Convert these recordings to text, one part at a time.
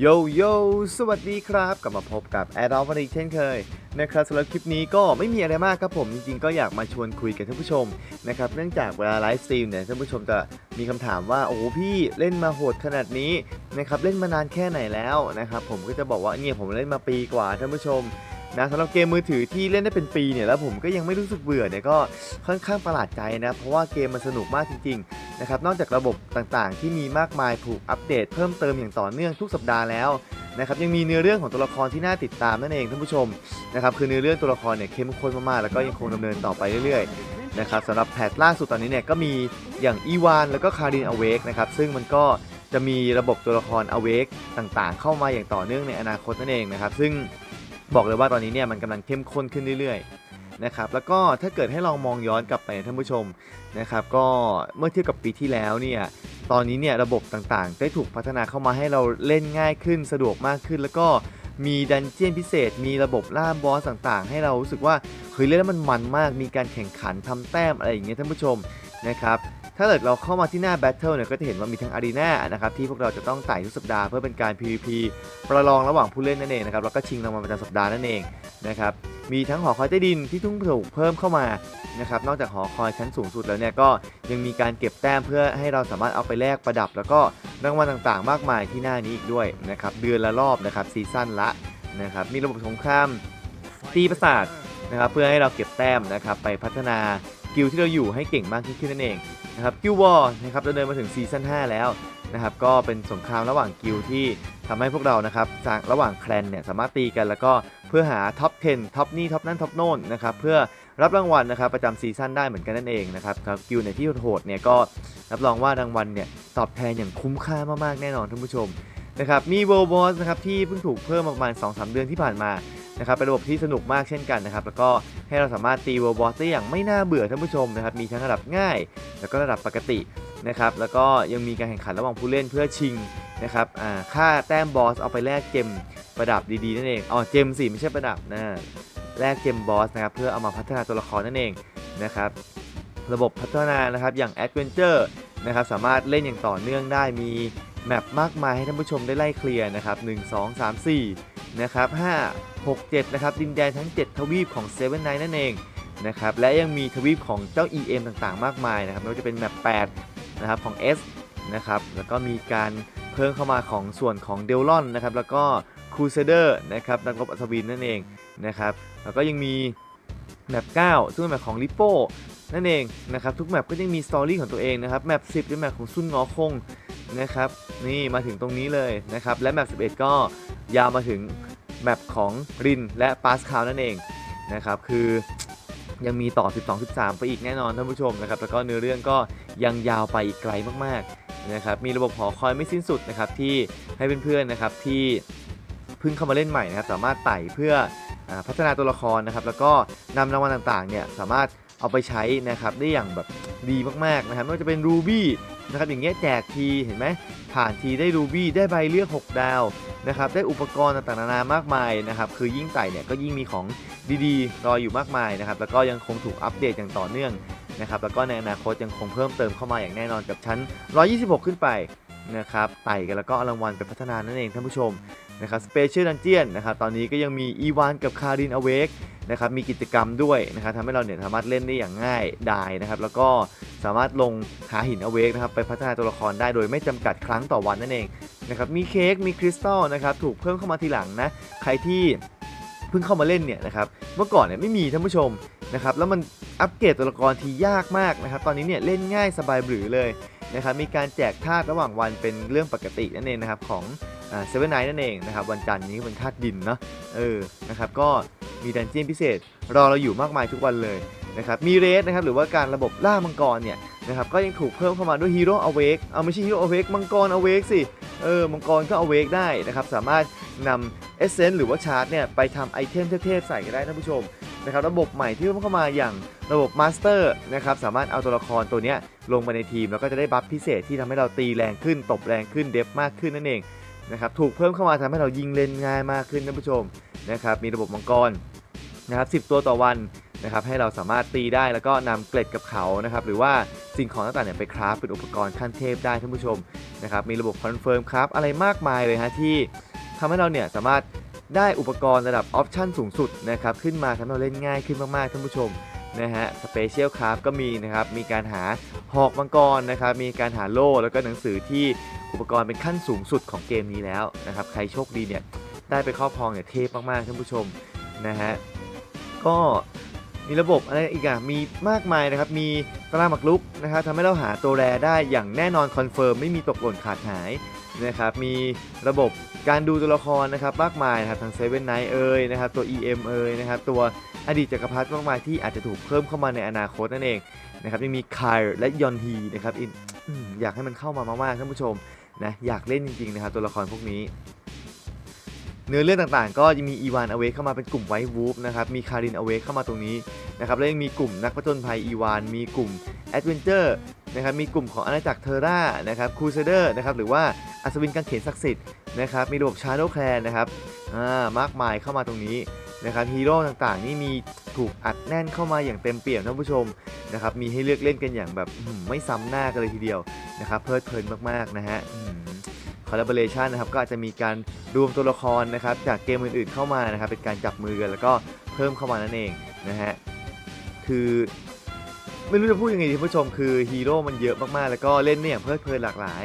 โยโย่สวัสดีครับ กลับมาพบกับแอดอลวันอีกเช่นเคยนะครับสำหรับคลิปนี้ก็ไม่มีอะไรมากครับผม จริงๆ ก็อยากมาชวนคุยกับท่านผู้ชมนะครับเนื่องจากเวลาไลฟ์สตรีมเนี่ยท่านผู้ชมจะมีคำถามว่า โอ้พี่เล่นมาโหดขนาดนี้นะครับเล่นมานานแค่ไหนแล้วนะครับผมก็จะบอกว่าเนี่ยผมเล่นมาปีกว่าท่านผู้ชมนะสำหรับเกมมือถือที่เล่นได้เป็นปีเนี่ยแล้วผมก็ยังไม่รู้สึกเบื่อเนี่ยก็ค่อนข้างประหลาดใจนะเพราะว่าเกมมันสนุกมากจริงๆ นะครับนอกจากระบบต่างๆ ที่มีมากมายถูกอัปเดตเพิ่มเติมอย่างต่อเนื่องทุกสัปดาห์แล้วนะครับยังมีเนื้อเรื่องของตัวละครที่น่าติดตามนั่นเองท่านผู้ชมนะครับคือเนื้อเรื่องตัวละครเนี่ยเข้มข้นมากๆแล้วก็ยังคงดำเนินต่อไปเรื่อยๆนะครับสำหรับแพทล่าสุดตอนนี้เนี่ยก็มีอย่างอีวานแล้วก็คารินอเวกนะครับซึ่งมันก็จะมีระบบตัวละครอเวกต่างๆ เข้ามาอย่างต่อเนื่องในอนาคตนั่นเองนะครับซึ่งบอกเลยว่าตอนนี้เนี่ยมันกำลังเข้มข้นขึ้นเรื่อยๆ นะครับแล้วก็ถ้าเกิดให้ลองมองย้อนกลับไปท่านผู้ชมนะครับก็เมื่อเทียบกับปีที่แล้วเนี่ยตอนนี้เนี่ยระบบต่างๆ ได้ถูกพัฒนาเข้ามาให้เราเล่นง่ายขึ้นสะดวกมากขึ้น แล้วก็มีดันเจียนพิเศษ มีระบบล่าบอสต่างๆ ให้เรารู้สึกว่าเฮ้ยเล่นแล้วมันมันมาก มีการแข่งขันทำแต้มอะไรอย่างเงี้ยท่านผู้ชมนะครับ ถ้าเกิดเราเข้ามาที่หน้าแบทเทิลเนี่ยก็จะเห็นว่ามีทั้งอารีนานะครับที่พวกเราจะต้องไต่ทุกสัปดาห์เพื่อเป็นการ PVP ประลองระหว่างผู้เล่นนั่นเองนะครับแล้วก็ชิงรางวัลประจำสัปดาห์นั่นเองนะครับมีทั้งหอคอยใต้ดินที่ทุ่งถูกเพิ่มเข้ามานะครับนอกจากหอคอยชั้นสูงสุดแล้วเนี่ยก็ยังมีการเก็บแต้มเพื่อให้เราสามารถเอาไปแลกประดับ แล้วก็รางวัลต่างๆ มากมายที่หน้านี้อีกด้วยนะครับเดือนละรอบนะครับซีซั่นละนะครับมีระบบสงครามตีประสาทนะครับเพื่อให้เราเก็บแต้มนะครับไปพัฒนากิลที่เราอยู่ให้เก่งมากขึ้นนั่นเอง นะครับกิลวอร์นะครับเราเดินมาถึงซีซั่น5แล้วนะครับก็เป็นสงครามระหว่างกิลที่ทำให้พวกเรานะครับจากระหว่างแคลนเนี่ยสามารถตีกันแล้วก็เพื่อหาท็อป 10 ท็อปนี่ท็อปนั่นท็อปโน่นนะครับเพื่อรับรางวัลนะครับประจำซีซั่นได้เหมือนกันนั่นเองนะครับกิลเนี่ยที่โหดเนี่ยก็รับรองว่ารางวัลเนี่ยตอบแทนอย่างคุ้มค่ามากๆแน่นอนท่านผู้ชมนะครับมีเวลบอสนะครับที่เพิ่งถูกเพิ่มประมาณ 2-3 เดือนที่ผ่านมา นะครับเป็นระบบที่สนุกมากเช่นกันนะครับแล้วก็ให้เราสามารถตีเวลบอสได้อย่างไม่น่าเบื่อท่านผู้ชมนะครับมีทั้งระดับง่าย แล้วก็ระดับปกตินะครับแล้วก็ยังมีการแข่งขันระหว่างผู้เล่นเพื่อชิงนะครับอ่าค่าแต้มบอสเอาไปแลกเจมประดับดีๆนั่นเองอ๋อเจมสิไม่ใช่ประดับนะแลกเจมบอสนะครับเพื่อเอามาพัฒนาตัวละครนั่นเองนะครับระบบพัฒนานะครับอย่าง Adventure นะครับสามารถเล่นอย่างต่อเนื่องได้มีแมปมากมายให้ท่านผู้ชมได้ไล่เคลียร์นะครับ 1 2 3 4 นะครับ5 6 7นะครับดินแดนทั้ง 7 ทวีปของ Seven Night นั่นเองนะครับและยังมีทวีปของเจ้า EM ต่างๆ มากมายนะครับไม่ว่าจะเป็นแมป8นะครับของ S นะครับแล้วก็มีการเพิ่มเข้ามาของส่วนของเดลลอนนะครับแล้วก็ครูเซเดอร์นะครับนักรบอัศวินนั่นเองนะครับแล้วก็ยังมีแมป9ซึ่งเป็นแมปของลิโป้นั่นเองนะครับทุกแมปก็ยังมีสตอรี่ของตัวเองนะครับแมป10เป็นแมปของซุนงอคงนะครับนี่มาถึงตรงนี้เลยนะครับและแมป11 ก็ ยาวมาถึงแมปของรินและปาสคาวนั่นเองนะครับคือยังมีต่อ 12 13 ไปอีกแน่นอนท่านผู้ชมนะครับแล้วก็เนื้อเรื่องก็ยังยาวไปอีกไกลมากๆนะครับมีระบบหอคอยไม่สิ้นสุดนะครับที่ให้เพื่อนๆนะครับที่เพิ่งเข้ามาเล่นใหม่นะครับสามารถไต่เพื่อพัฒนาตัวละครนะครับแล้วก็นำรางวัลต่างๆเนี่ยสามารถเอาไปใช้นะครับได้อย่างแบบดีมากๆนะครับไม่ว่าจะเป็นรูบี้นะครับอย่างเงี้ยแจกทีเห็นไหม ผ่านทีได้รูบี้ได้ใบเลือก 6 ดาวนะครับได้อุปกรณ์ต่างๆนานามากมายนะครับคือยิ่งไต่เนี่ยก็ยิ่งมีของดีๆ รออยู่มากมายนะครับแล้วก็ยังคงถูกอัปเดตอย่างต่อเนื่องนะครับแล้วก็ในอนาคตยังคงเพิ่มเติมเข้ามาอย่างแน่นอนกับชั้น 126 ขึ้นไปนะครับไต่กันแล้วก็รางวัลไปพัฒนานั่นเองท่านผู้ชม นะครับสเปเชียลดันเจียนนะครับตอนนี้ก็ยังมีอีวานกับคารินอเวกนะครับมีกิจกรรมด้วยนะครับทำให้เราเนี่ยสามารถเล่นได้อย่างง่ายดายนะครับแล้วก็สามารถลงหาหินอเวกนะครับไปพัฒนาตัวละครได้โดยไม่จำกัดครั้งต่อวันนั่นเองนะครับมีเค้กมีคริสตัลนะครับถูกเพิ่มเข้ามาทีหลังนะใครที่เพิ่งเข้ามาเล่นเนี่ยนะครับเมื่อก่อนเนี่ยไม่มีท่านผู้ชมนะครับแล้วมันอัปเกรดตัวละครทียากมากนะครับตอนนี้เนี่ยเล่นง่ายสบายบรือเลยนะครับมีการแจกธาตุระหว่างวันเป็นเรื่องปกตินั่นเองนะครับของ เซเว่นไนท์นั่นเองนะครับวันจันทร์นี้เป็นธาตุดินเนาะเออนะครับก็มีดันเจียนพิเศษ รอเราอยู่มากมายทุกวันเลยนะครับมีเรสนะครับหรือว่าการระบบล่ามังกรเนี่ยนะครับก็ยังถูกเพิ่มเข้ามาด้วยฮีโร่อเวกเอาไม่ใช่ฮีโร่อเวกมังกรอเวกสิเออมังกรก็อเวกได้นะครับสามารถนำเอเซนหรือว่าชาร์จเนี่ยไปทำไอเทมเทพๆใส่ก็ได้ท่านผู้ชมนะครับระบบใหม่ที่เพิ่มเข้ามาอย่างระบบมาสเตอร์นะครับสามารถเอาตัวละครตัวเนี้ยลงไปในทีม แล้วก็จะได้บัฟพิเศษที่ทำให้เราตีแรงขึ้น ตบแรงขึ้นเดฟมากขึ้นนั่นเอง นะครับถูกเพิ่มเข้ามาทำให้เรายิงเล่นง่ายมากขึ้นท่านผู้ชมนะครับมีระบบมังกรนะครับ10 ตัวต่อวันนะครับให้เราสามารถตีได้แล้วก็นำเกล็ดกับเขานะครับหรือว่าสิ่งของต่างๆเนี่ยไปคราฟเป็นอุปกรณ์ขั้นเทพได้ท่านผู้ชมนะครับมีระบบคอนเฟิร์มครับอะไรมากมายเลยฮะที่ทำให้เราเนี่ยสามารถได้อุปกรณ์ระดับออปชั่นสูงสุดนะครับขึ้นมาทำให้เราเล่นง่ายขึ้นมากๆท่านผู้ชม นะฮะสเปเชียลคราฟก็มีนะครับ มีการหาหอกมังกรนะครับ มีการหาโล่แล้วก็หนังสือที่อุปกรณ์เป็นขั้นสูงสุดของเกมนี้แล้วนะครับ ใครโชคดีเนี่ยได้ไปครอบครองเนี่ยเทพมากๆท่านผู้ชมนะฮะก็ มีระบบอะไรอีกอะมีมากมายนะครับ มีตารางหมากรุกนะครับทำให้เราหาตัวแรได้อย่างแน่นอนคอนเฟิร์มไม่มีตกหล่นขาดหายนะครับ มีระบบการดูตัวละครนะครับมากมายนะครับทางเซเว่นไนท์เอ่ยนะครับตัว EM เอ่ยนะครับตัวอดีตจักรพรรดิมากมายที่อาจจะถูกเพิ่มเข้ามาในอนาคตนั่นเองนะครับยังมีคายและยอนฮีนะครับอินอยากให้มันเข้ามามากๆท่านผู้ชมนะอยากเล่นจริงๆนะครับตัวละครพวกนี้ เนื้อเรื่องต่างๆ ก็จะมีอีวานอเวกเข้ามาเป็นกลุ่มไวท์วูฟนะครับ มีคารินอเวกเข้ามาตรงนี้นะครับ แล้วยังมีกลุ่มนักผจญภัยอีวาน มีกลุ่มแอดเวนเจอร์นะครับ มีกลุ่มของอาณาจักรเทอร่านะครับ ครูเซเดอร์นะครับ หรือว่าอัศวินกังเขนศักดิ์สิทธิ์นะครับ มีระบบชาร์โดแคลนนะครับ อ่า มากมายเข้ามาตรงนี้นะครับ ฮีโร่ต่างๆ นี่มีถูกอัดแน่นเข้ามาอย่างเต็มเปี่ยมท่านผู้ชมนะครับ มีให้เลือกเล่นกันอย่างแบบไม่ซ้ำหน้ากันเลยทีเดียวนะครับ เพลิดเพลินมากๆนะฮะ อื้อหือคอลลาบอร์เรชันนะครับก็อาจจะมีการรวมตัวละครนะครับจากเกมอื่นๆเข้ามานะครับเป็นการจับมือกันแล้วก็เพิ่มเข้ามานั่นเองนะฮะคือไม่รู้จะพูดยังไงดีท่านผู้ชมคือฮีโร่มันเยอะมากๆ แล้วก็เล่นเนี่ยอย่างเพลิดเพลินหลากหลาย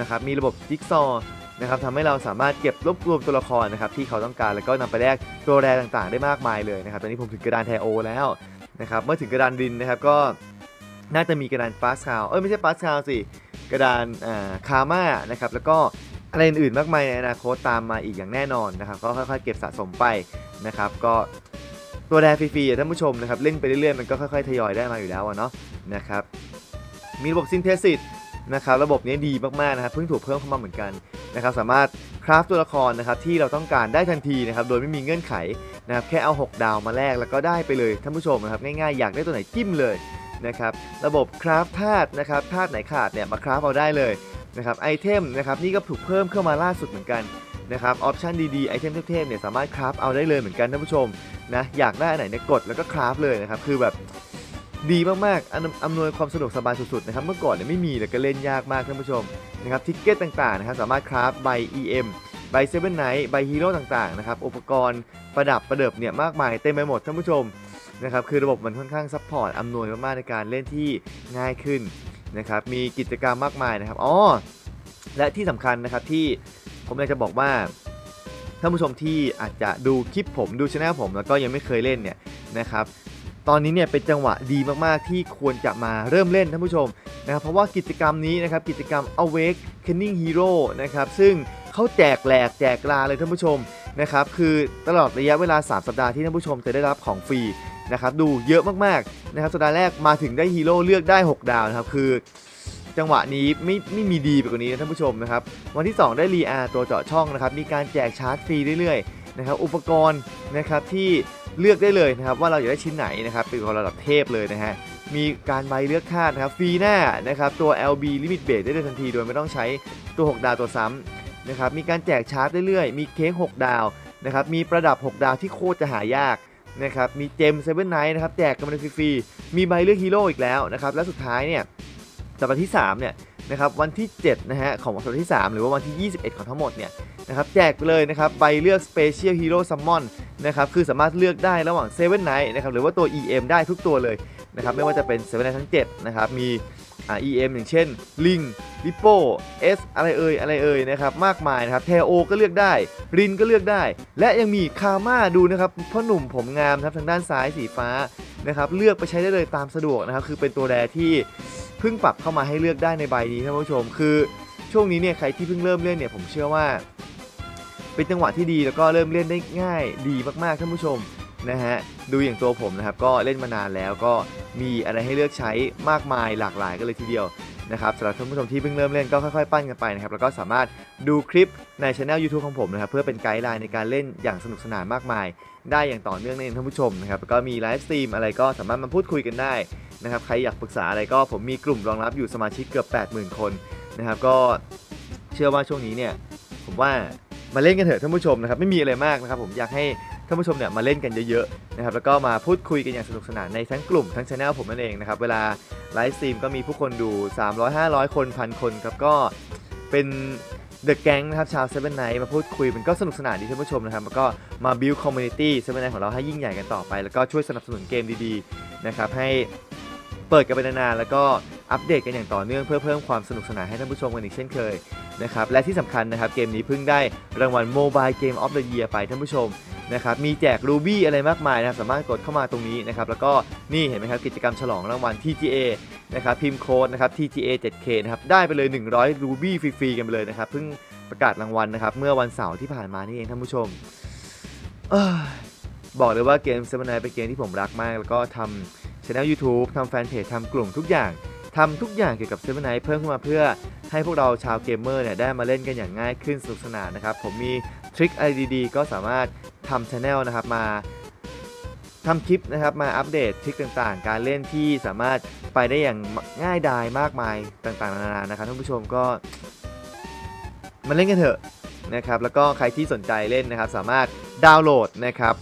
นะครับมีระบบจิ๊กซอว์นะครับทำให้เราสามารถเก็บรวบรวมตัวละครนะครับที่เขาต้องการแล้วก็นำไปแลกตัวแรต่างๆ ได้มากมายเลยนะครับตอนนี้ผมถึงกระดานแทโอแล้วนะครับเมื่อถึงกระดานดินนะครับก็น่าจะมีกระดานฟาสคาวเอ้ยไม่ใช่ฟาสคาวสิ กระดานคาม่านะครับแล้วก็อะไรอื่นๆมากมายในอนาคตตามมาอีกอย่างแน่นอนนะครับก็ค่อยๆเก็บสะสมไปนะครับก็ตัวแรฟรีๆอะท่านผู้ชมนะครับเล่นไปเรื่อยๆมันก็ค่อยๆทยอยได้มาอยู่แล้วอะเนาะนะครับมีระบบซินเทซิสนะครับระบบนี้ดีมากๆนะครับเพิ่งถูกเพิ่มเข้ามาเหมือนกันนะครับสามารถคราฟตัวละครนะครับที่เราต้องการได้ทันทีนะครับโดยไม่มีเงื่อนไขนะครับแค่เอา 6 ดาวมาแลกแล้วก็ได้ไปเลยท่านผู้ชมนะครับง่ายๆอยากได้ตัวไหนจิ้มเลย นะครับระบบคราฟธาตุนะครับธาตุไหนขาดเนี่ยมาคราฟเอาได้เลยนะครับไอเทมนะครับนี่ก็ถูกเพิ่มเข้ามาล่าสุดเหมือนกันนะครับออปชันดีๆไอเทมเทพๆเนี่ยสามารถคราฟเอาได้เลยเหมือนกันท่านผู้ชมนะอยากได้อันไหนเนี่ยกดแล้วก็คราฟเลยนะครับคือแบบดีมากๆอำอำนวยความสะดวกสบายสุดๆนะครับเมื่อก่อนเนี่ยไม่มีเลยก็เล่นยากมากท่านผู้ชมนะครับทิกเก็ตต่างๆนะครับสามารถคราฟใบ EM ใบเซเว่นไนท์ใบฮีโร่ต่างๆนะครับอุปกรณ์ประดับประเดิบเนี่ยมากมายเต็มไปหมดท่านผู้ชม นะครับคือระบบมันค่อนข้างซัพพอร์ตอำนวยมากๆในการเล่นที่ง่ายขึ้นนะครับมีกิจกรรมมากมายนะครับอ๋อและที่สำคัญนะครับที่ผมอยากจะบอกว่าท่านผู้ชมที่อาจจะดูคลิปผมดูช anel ผมแล้วก็ยังไม่เคยเล่นเนี่ยนะครับตอนนี้เนี่ยเป็นจังหวะดีมากๆที่ควรจะมาเริ่มเล่นท่านผู้ชมนะครับเพราะว่ากิจกรรมนี้นะครับกิจกรรม Awakening Hero นะครับซึ่งเขาแจกแหลกแจกลาเลยท่านผู้ชมนะครับคือตลอดระยะเวลา 3 สัปดาห์ที่ท่านผู้ชมจะได้รับของฟรี นะครับดูเยอะมากๆนะครับสัปดาห์แรกมาถึงได้ฮีโร่เลือกได้ 6 ดาวนะครับคือจังหวะนี้ไม่ไม่มีดีไปกว่านี้นะท่านผู้ชมนะครับวันที่ 2 ได้รีอาตัวเจาะช่องนะครับมีการแจกชาร์จฟรีเรื่อยๆนะครับอุปกรณ์นะครับที่เลือกได้เลยนะครับว่าเราอยากได้ชิ้นไหนนะครับเป็นของระดับเทพเลยนะฮะมีการใบเลือกธานะครับฟรีหน้านะครับตัว LB Limit Base ได้เลยทันทีโดยไม่ต้องใช้ตัว 6 ดาวตัวซ้ำนะครับมีการแจกชาร์จเรื่อยๆ มีเค้ก6 ดาวนะครับมีประดับ 6 ดาวที่โคตรจะหายาก นะครับมีเจมเซเว่นไนท์นะครับแจกกันมาเลยฟรีๆมีใบเลือกฮีโร่อีกแล้วนะครับและสุดท้ายเนี่ยสัปดาห์ที่3เนี่ยนะครับวันที่7นะฮะของสัปดาห์ที่ 3 หรือว่าวันที่ 21 ของทั้งหมดเนี่ยนะครับแจกไปเลยนะครับใบเลือก Special Hero Summon นะครับคือสามารถเลือกได้ระหว่างเซเว่นไนท์นะครับหรือว่าตัว EM ได้ทุกตัวเลยนะครับไม่ว่าจะเป็นเซเว่นไนท์ทั้ง7นะครับมี อ่า EM อย่างเช่นลิงลิโป้ S อะไรเอ่ยอะไรเอ่ยนะครับมากมายนะครับเทโอก็เลือกได้ รินก็เลือกได้ และยังมีคาม่าดูนะครับพ่อหนุ่มผมงามครับทางด้านซ้ายสีฟ้านะครับเลือกไปใช้ได้เลยตามสะดวกนะครับคือเป็นตัวแรที่เพิ่งปรับเข้ามาให้เลือกได้ในใบนี้ท่านผู้ชม คือช่วงนี้เนี่ยใครที่เพิ่งเริ่มเล่นเนี่ยผมเชื่อว่า เป็นจังหวะที่ดีแล้วก็เริ่มเล่นได้ง่ายดีมากๆท่านผู้ชม นะฮะดูอย่างตัวผมนะครับก็เล่นมานานแล้วก็มีอะไรให้เลือกใช้มากมายหลากหลายกันเลยทีเดียวนะครับสำหรับท่านผู้ชมที่เพิ่งเริ่มเล่นก็ค่อยๆปั้นกันไปนะครับแล้วก็สามารถดูคลิปในช anel YouTube ของผมนะครับเพื่อเป็นไกด์ไลน์ในการเล่นอย่างสนุกสนานมากมาย ได้อย่างต่อเนื่องนั่นเองท่านผู้ชมนะครับแล้วก็มีไลฟ์สตรีมอะไรก็สามารถมาพูดคุยกันได้นะครับใครอยากปรึกษาอะไรก็ผมมีกลุ่มรองรับอยู่สมาชิกเกือบ 80,000 คนนะครับก็เชื่อว่าช่วงนี้เนี่ยผมว่ามาเล่นกันเถอะท่านผู้ชมนะครับไม่มีอะไรมากนะครับผมอยากให้ ท่านผู้ชมเนี่ยมาเล่นกันเยอะๆนะครับแล้วก็มาพูดคุยกันอย่างสนุกสนานในทั้งกลุ่มทั้งช anel ผมนั่นเองนะครับเวลาไลฟ์สตรีมก็มีผู้คนดู 300 500 คนพันคนครับก็เป็นเดอะแก๊งนะครับชาวเซเว่นไนท์มาพูดคุยมันก็สนุกสนานดีท่านผู้ชมนะครับแล้วก็มาบิวคอมมูนิตี้เซเว่นไนท์ของเราให้ยิ่งใหญ่กันต่อไป แล้วก็ช่วยสนับสนุนเกมดีๆนะครับให้เปิดกันไปนานๆแล้วก็อัปเดตกันอย่างต่อเนื่องเพื่อเพิ่มความสนุกสนานให้ท่านผู้ชมกันอีกเช่นเคยนะครับและที่สำคัญนะครับเกมนี้เพิ่งได้รางวัล Mobile Game of the Year ไปท่านผู้ชม นะครับมีแจก Ruby อะไรมากมายนะครับสามารถกดเข้ามาตรงนี้นะครับแล้วก็นี่เห็นไหมครับกิจกรรมฉลองรางวัล TGA นะครับพิมพ์โค้ดนะครับ TGA 7K นะครับได้ไปเลย 100 Ruby ฟรีๆกันไปเลยนะครับเพิ่งประกาศรางวัลนะครับเมื่อวันเสาร์ที่ผ่านมานี่เองท่านผู้ชมอบอกเลยว่าเกมเซเว่นไนเป็นเกมที่ผมรักมาก แล้วก็ทำช่อง YouTube ทำแฟนเพจทำกลุ่มทุกอย่างทำทุกอย่างเกี่ยวกับเซเว่นไนเพิ่มขึ้นมาเพื่อให้พวกเราชาวเกมเมอร์เนี่ยได้มาเล่นกันอย่างง่ายขึ้นสนุกสนานนะครับ ผมมี ทริคอะไรดีๆ ก็สามารถทำช anel นะครับมาทำคลิปนะครับมาอัปเดตทริคต่างๆ การเล่นที่สามารถไปได้อย่างง่ายดายมากมายต่างๆนานานะครับท่านผู้ชมก็มาเล่นกันเถอะนะครับแล้วก็ใครที่สนใจเล่นนะครับ สามารถดาวน์โหลดนะครับ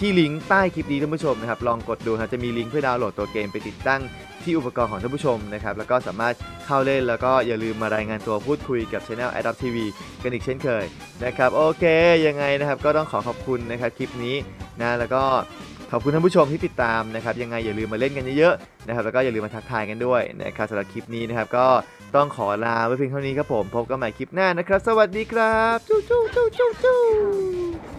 ที่ลิงก์ใต้คลิปนี้ท่านผู้ชมนะครับลองกดดูนะจะมีลิงก์เพื่อดาวน์โหลดตัวเกมไปติดตั้ง ที่อุปกรณ์ของท่านผู้ชมนะครับแล้วก็สามารถเข้าเล่นแล้วก็อย่าลืมมารายงานตัวพูดคุยกับช anel Adopt TV กันอีกเช่นเคยนะครับโอเคยังไงนะครับก็ต้องขอขอบคุณนะครับคลิปนี้นะแล้วก็ขอบคุณท่านผู้ชมที่ติดตามนะครับยังไงอย่าลืมมาเล่นกันเยอะๆนะครับแล้วก็อย่าลืมมาทักทายกันด้วยนะครับสำหรับคลิปนี้นะครับก็ต้องขอลาไว้เพียงเท่านี้ครับผมพบกันใหม่คลิปหน้านะครับ สวัสดีครับจู้จู้จู้จู้จู้